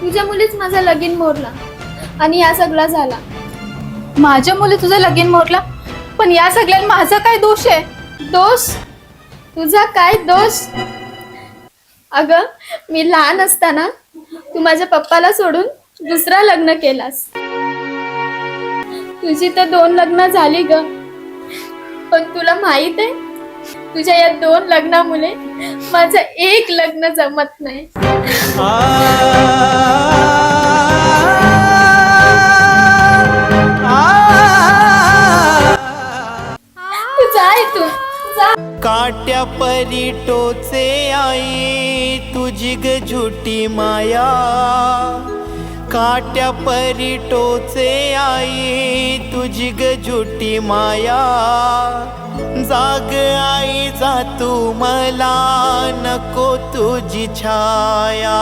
तुझ्या मुलीच माझा लगीन मोडला आणि या सगळा झाला. माझ्या मुली तुझं लगीन मोडला पण या सगळ्यात माझा काय दोष आहे? दोष? तुझा काय दोष? अगं मी लहान असताना तू माझ्या पप्पाला सोडून दुसरा लग्न केलास. तुझी तर दोन लग्न झाली ग. पण तुला माहीत आहे तुझ्या या दोन लग्नामुळे माझं एक लग्न जमत नाही. तू जा. काट्या परी टोचे आई तुझी ग झुटी माया. काट्या परी टोचे आई तुझी ग माया जाग आई जा तू मला नको तुझी छाया.